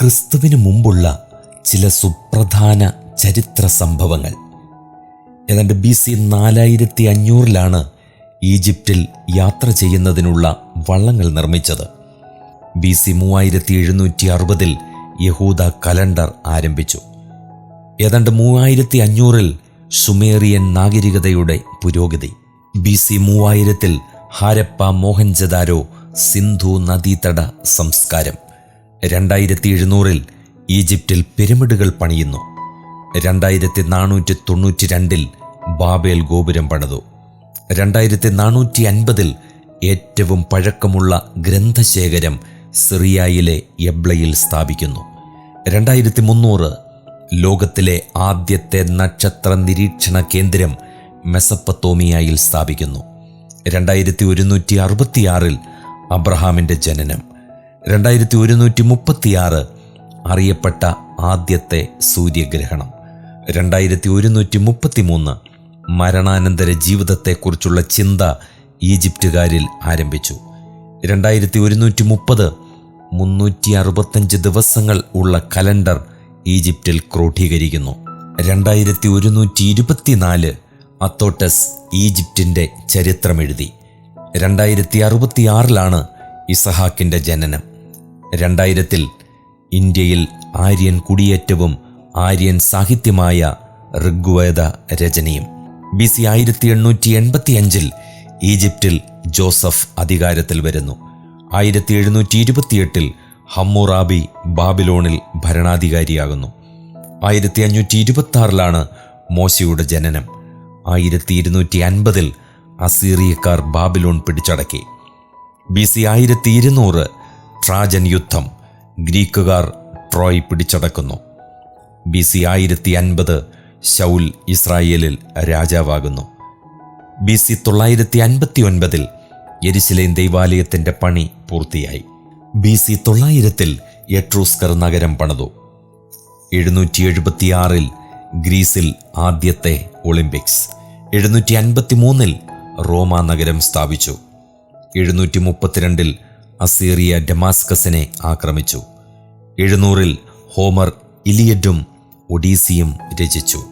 ക്രിസ്തുവിന് മുമ്പുള്ള ചില സുപ്രധാന ചരിത്ര സംഭവങ്ങൾ. ഏതാണ്ട് ബി സി നാലായിരത്തി അഞ്ഞൂറിലാണ് ഈജിപ്തിൽ യാത്ര ചെയ്യുന്നതിനുള്ള വള്ളങ്ങൾ നിർമ്മിച്ചത്. ബി സി മൂവായിരത്തി എഴുന്നൂറ്റി അറുപതിൽ യഹൂദ കലണ്ടർ ആരംഭിച്ചു. ഏതാണ്ട് മൂവായിരത്തി അഞ്ഞൂറിൽ സുമേറിയൻ നാഗരികതയുടെ പുരോഗതി. ബി സി മൂവായിരത്തിൽ ഹാരപ്പ മോഹൻജദാരോ സിന്ധു നദീതട സംസ്കാരം. രണ്ടായിരത്തി എഴുന്നൂറിൽ ഈജിപ്തിൽ പിരമിഡുകൾ പണിയുന്നു. രണ്ടായിരത്തി നാനൂറ്റി തൊണ്ണൂറ്റി രണ്ടിൽ ബാബേൽ ഗോപുരം പണിതു. രണ്ടായിരത്തി നാനൂറ്റി അൻപതിൽ ഏറ്റവും പഴക്കമുള്ള ഗ്രന്ഥശേഖരം സിറിയയിലെ എബ്ലയിൽ സ്ഥാപിക്കുന്നു. രണ്ടായിരത്തി മുന്നൂറ് ലോകത്തിലെ ആദ്യത്തെ നക്ഷത്ര നിരീക്ഷണ കേന്ദ്രം മെസപ്പത്തോമിയയിൽ സ്ഥാപിക്കുന്നു. രണ്ടായിരത്തി ഒരുന്നൂറ്റി അറുപത്തിയാറിൽ അബ്രഹാമിന്റെ ജനനം. രണ്ടായിരത്തി ഒരുന്നൂറ്റി മുപ്പത്തിയാറ് അറിയപ്പെട്ട ആദ്യത്തെ സൂര്യഗ്രഹണം. രണ്ടായിരത്തി ഒരുന്നൂറ്റി മുപ്പത്തി മൂന്ന് മരണാനന്തര ജീവിതത്തെക്കുറിച്ചുള്ള ചിന്ത ഈജിപ്തുകാരിൽ ആരംഭിച്ചു. രണ്ടായിരത്തി ഒരുന്നൂറ്റി മുപ്പത് മുന്നൂറ്റി അറുപത്തഞ്ച് ദിവസങ്ങൾ ഉള്ള കലണ്ടർ ഈജിപ്തിൽ ക്രോഡീകരിക്കുന്നു. രണ്ടായിരത്തി ഒരുന്നൂറ്റി ഇരുപത്തിനാല് അത്തോട്ടസ് ഈജിപ്തിന്റെ ചരിത്രമെഴുതി. രണ്ടായിരത്തി അറുപത്തിയാറിലാണ് ഇസഹാക്കിന്റെ ജനനം. രണ്ടായിരത്തിൽ ഇന്ത്യയിൽ ആര്യൻ കുടിയേറ്റവും ആര്യൻ സാഹിത്യമായ ഋഗ്വേദ രചനയും. ബി സി ആയിരത്തി എണ്ണൂറ്റി എൺപത്തി അഞ്ചിൽ ഈജിപ്തിൽ ജോസഫ് അധികാരത്തിൽ വരുന്നു. ആയിരത്തി എഴുന്നൂറ്റി ഇരുപത്തിയെട്ടിൽ ഹമ്മുറാബി ബാബിലോണിൽ ഭരണാധികാരിയാകുന്നു. ആയിരത്തി അഞ്ഞൂറ്റി ഇരുപത്തി ആറിലാണ് മോശയുടെ ജനനം. ആയിരത്തി ഇരുന്നൂറ്റി അൻപതിൽ അസീറിയക്കാർ ബാബിലോൺ പിടിച്ചടക്കി. ബി സി ആയിരത്തി ഇരുന്നൂറ് ട്രാജൻ യുദ്ധം ഗ്രീക്കുകാർ ട്രോയ് പിടിച്ചടക്കുന്നു. ബി സി ആയിരത്തി അൻപത് ശൗൽ ഇസ്രായേലിൽ രാജാവാകുന്നു. ബി സി തൊള്ളായിരത്തി അൻപത്തി ഒൻപതിൽ യെരുശലേം ദൈവാലയത്തിന്റെ പണി പൂർത്തിയായി. ബി സി തൊള്ളായിരത്തിൽ എട്രൂസ്കർ നഗരം പണിതു. എഴുന്നൂറ്റി എഴുപത്തിയാറിൽ ഗ്രീസിൽ ആദ്യത്തെ ഒളിമ്പിക്സ്. എഴുന്നൂറ്റി അൻപത്തി മൂന്നിൽ റോമ നഗരം സ്ഥാപിച്ചു. എഴുന്നൂറ്റി മുപ്പത്തിരണ്ടിൽ അസീറിയ ഡെമാസ്കസിനെ ആക്രമിച്ചു. എഴുന്നൂറിൽ ഹോമർ ഇലിയഡും ഒഡീസിയും രചിച്ചു.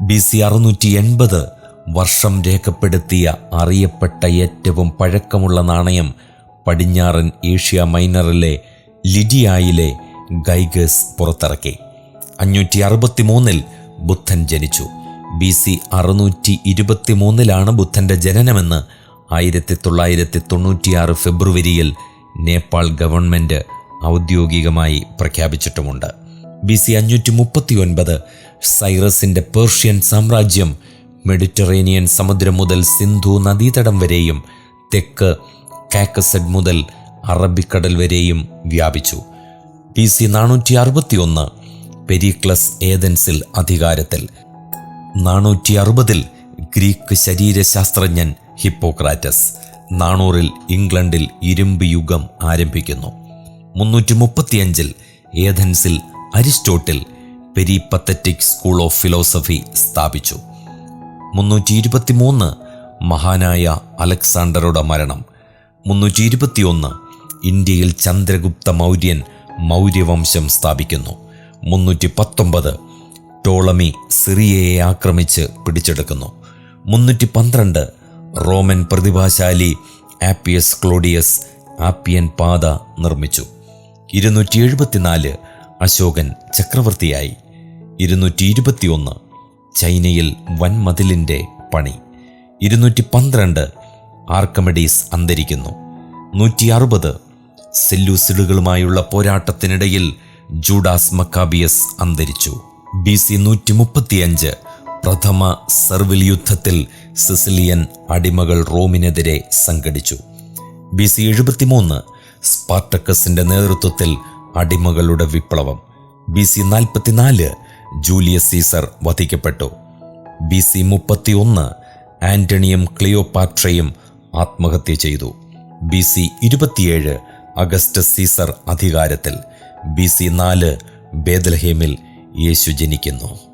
ബി സി അറുന്നൂറ്റി എൺപത് വർഷം രേഖപ്പെടുത്തിയ അറിയപ്പെട്ട ഏറ്റവും പഴക്കമുള്ള നാണയം പടിഞ്ഞാറൻ ഏഷ്യ മൈനറിലെ ലിഡിയായിലെ ഗൈഗസ് പുറത്തിറക്കി. അഞ്ഞൂറ്റി അറുപത്തി മൂന്നിൽ ബുദ്ധൻ ജനിച്ചു. ബി സി അറുന്നൂറ്റി ഇരുപത്തി മൂന്നിലാണ് ബുദ്ധന്റെ ജനനമെന്ന് ആയിരത്തി തൊള്ളായിരത്തി തൊണ്ണൂറ്റിയാറ് ഫെബ്രുവരിയിൽ നേപ്പാൾ ഗവൺമെന്റ് ഔദ്യോഗികമായി പ്രഖ്യാപിച്ചിട്ടുമുണ്ട്. ബി സി അഞ്ഞൂറ്റി മുപ്പത്തി ഒൻപത് സൈറസിന്റെ പേർഷ്യൻ സാമ്രാജ്യം മെഡിറ്ററേനിയൻ സമുദ്രം മുതൽ സിന്ധു നദീതടം വരെയും തെക്ക് കാക്കസഡ് മുതൽ അറബിക്കടൽ വരെയും വ്യാപിച്ചു. ബി സി നാനൂറ്റി അറുപത്തി ഒന്ന് പെരിക്ലസ് ഏതൻസിൽ അധികാരത്തിൽ നാനൂറ്റി അറുപതിൽ ഗ്രീക്ക് ശരീരശാസ്ത്രജ്ഞൻ ഹിപ്പോക്രാറ്റസ് നാണൂറിൽ ഇംഗ്ലണ്ടിൽ ഇരുമ്പ് യുഗം ആരംഭിക്കുന്നു. മുന്നൂറ്റി മുപ്പത്തിയഞ്ചിൽ ഏഥൻസിൽ Aristotle peripatetic school of philosophy സ്ഥാപിച്ചു. മുന്നൂറ്റി ഇരുപത്തിമൂന്ന് മഹാനായ അലക്സാണ്ടറുടെ മരണം. മുന്നൂറ്റി ഇരുപത്തിയൊന്ന് ഇന്ത്യയിൽ ചന്ദ്രഗുപ്ത മൗര്യൻ മൗര്യവംശം സ്ഥാപിക്കുന്നു. മുന്നൂറ്റി പത്തൊമ്പത് ടോളമി സിറിയയെ ആക്രമിച്ച് പിടിച്ചെടുക്കുന്നു. മുന്നൂറ്റി പന്ത്രണ്ട് റോമൻ പ്രതിഭാശാലി ആപ്പിയസ് ക്ലോഡിയസ് ആപ്പിയൻ പാത നിർമ്മിച്ചു. ഇരുന്നൂറ്റി എഴുപത്തിനാല് അശോകൻ ചക്രവർത്തിയായി. ഇരുന്നൂറ്റി ഇരുപത്തിയൊന്ന് ചൈനയിൽ വൻമതിലിന്റെ പണി. ഇരുന്നൂറ്റി പന്ത്രണ്ട് ആർക്കമഡീസ് അന്തരിക്കുന്നു. നൂറ്റി അറുപത് സെല്ലൂസിഡുകളുമായുള്ള പോരാട്ടത്തിനിടയിൽ ജൂഡാസ് മക്കാബിയസ് അന്തരിച്ചു. ബി സി നൂറ്റി മുപ്പത്തിയഞ്ച് പ്രഥമ സർവിൽ യുദ്ധത്തിൽ സിസിലിയൻ അടിമകൾ റോമിനെതിരെ സംഘടിച്ചു. ബി സി എഴുപത്തിമൂന്ന് സ്പാർട്ടക്കസിന്റെ നേതൃത്വത്തിൽ അടിമകളുടെ വിപ്ലവം. ബി സി നാൽപ്പത്തിനാല് ജൂലിയസ് സീസർ വധിക്കപ്പെട്ടു. ബി സി മുപ്പത്തിയൊന്ന് ആന്റണിയും ക്ലിയോപാട്രയും ആത്മഹത്യ ചെയ്തു. ബി സി ഇരുപത്തിയേഴ് അഗസ്റ്റസ് സീസർ അധികാരത്തിൽ. ബി സി നാല് ബേദൽഹേമിൽ യേശു ജനിക്കുന്നു.